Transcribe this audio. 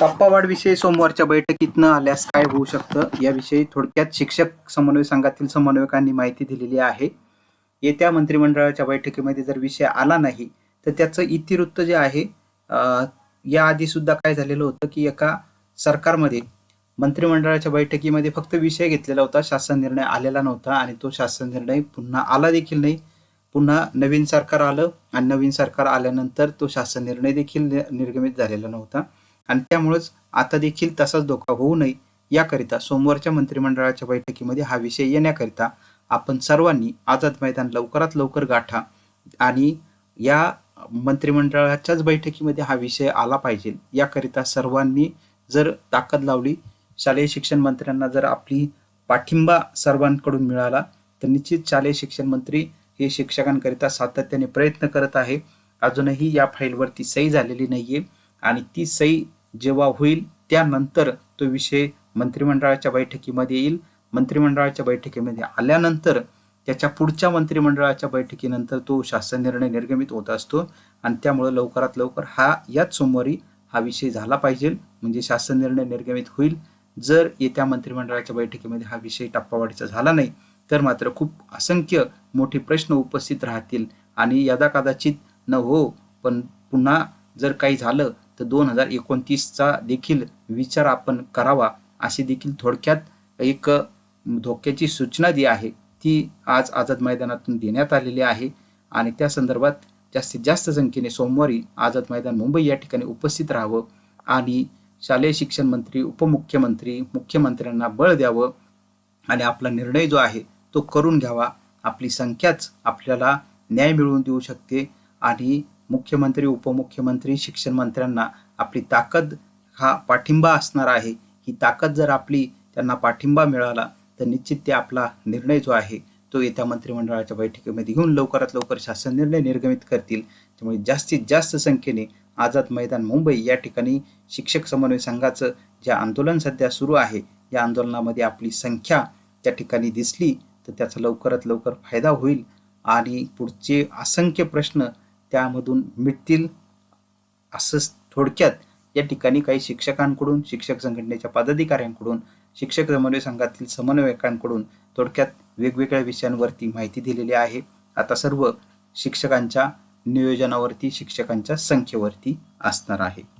टप्पावाढ विषयी सोमवारच्या बैठकीत न आल्यास काय होऊ शकतं? याविषयी थोडक्यात शिक्षक समन्वय संघातील समन्वयकांनी माहिती दिलेली आहे. येत्या मंत्रिमंडळाच्या बैठकीमध्ये जर विषय आला नाही तर त्याचं इतिवृत्त जे आहे अं, याआधी सुद्धा काय झालेलं होतं की एका सरकारमध्ये मंत्रिमंडळाच्या बैठकीमध्ये फक्त विषय घेतलेला होता शासन निर्णय आलेला नव्हता आणि तो शासन निर्णय पुन्हा आला देखील नाही. पुन्हा नवीन सरकार आलं आणि नवीन सरकार आल्यानंतर तो शासन निर्णय देखील नि- निर्गमित झालेला नव्हता. आणि त्यामुळेच आता देखील तसाच धोका होऊ नये याकरिता सोमवारच्या मंत्रिमंडळाच्या बैठकीमध्ये हा विषय येण्याकरिता आपण सर्वांनी आझाद मैदान लवकरात लवकर गाठा आणि या मंत्रिमंडळाच्याच बैठकीमध्ये हा विषय आला पाहिजे. याकरिता सर्वांनी जर ताकद लावली शालेय शिक्षण मंत्र्यांना जर आपली पाठिंबा सर्वांकडून मिळाला तर निश्चित शालेय शिक्षण मंत्री हे शिक्षकांकरिता सातत्याने प्रयत्न करत आहे. अजूनही या फाईलवरती सही झालेली नाहीये आणि ती सही जेव्हा होईल त्यानंतर तो विषय मंत्रिमंडळाच्या बैठकीमध्ये येईल. मंत्रिमंडळाच्या बैठकीमध्ये आल्यानंतर त्याच्या पुढच्या मंत्रिमंडळाच्या बैठकीनंतर तो शासन निर्णय निर्गमित होत असतो. आणि त्यामुळं लवकरात लवकर हा याच सोमवारी हा विषय झाला पाहिजे. म्हणजे शासन निर्णय निर्गमित होईल. जर येत्या मंत्रिमंडळाच्या बैठकीमध्ये हा विषय टप्पावाढीचा झाला नाही तर मात्र खूप असंख्य मोठे प्रश्न उपस्थित राहतील. आणि यदा कदाचित न हो पण पुन्हा जर काही झालं तर दोन हजार एकोणतीसचा देखील विचार आपण करावा अशी देखील थोडक्यात एक धोक्याची सूचना जी आहे ती आज आझाद मैदानातून देण्यात आलेली आहे. आणि त्या संदर्भात जास्तीत जास्त संख्येने सोमवारी आझाद मैदान मुंबई या ठिकाणी उपस्थित राहावं आणि शालेय शिक्षण मंत्री उपमुख्यमंत्री मुख्यमंत्र्यांना बळ द्यावं आणि आपला निर्णय जो आहे तो करून घ्यावा. आपली संख्याच आपल्याला न्याय मिळवून देऊ शकते आणि मुख्यमंत्री उपमुख्यमंत्री शिक्षण मंत्र्यांना आपली ताकद हा पाठिंबा असणार आहे. ही ताकद जर आपली त्यांना पाठिंबा मिळाला तर निश्चित ते आपला निर्णय जो आहे तो येत्या मंत्रिमंडळाच्या बैठकीमध्ये घेऊन लवकरात लवकर शासन निर्णय निर्गमित करतील. त्यामुळे जास्तीत जास्त संख्येने आझाद मैदान मुंबई या ठिकाणी शिक्षक समन्वय संघाचं जे आंदोलन सध्या सुरू आहे या आंदोलनामध्ये आपली संख्या त्या ठिकाणी दिसली तर त्याचा लवकरात लवकर फायदा होईल. आणि पुढचे असंख्य प्रश्न त्यामधून मिटतील असंच थोडक्यात या ठिकाणी काही शिक्षकांकडून शिक्षक संघटनेच्या पदाधिकाऱ्यांकडून शिक्षक समन्वय संघातील समन्वयकांकडून थोडक्यात वेगवेगळ्या विषयांवरती माहिती दिलेली आहे. आता सर्व शिक्षकांच्या नियोजनावरती शिक्षकांच्या संख्येवरती असणार आहे.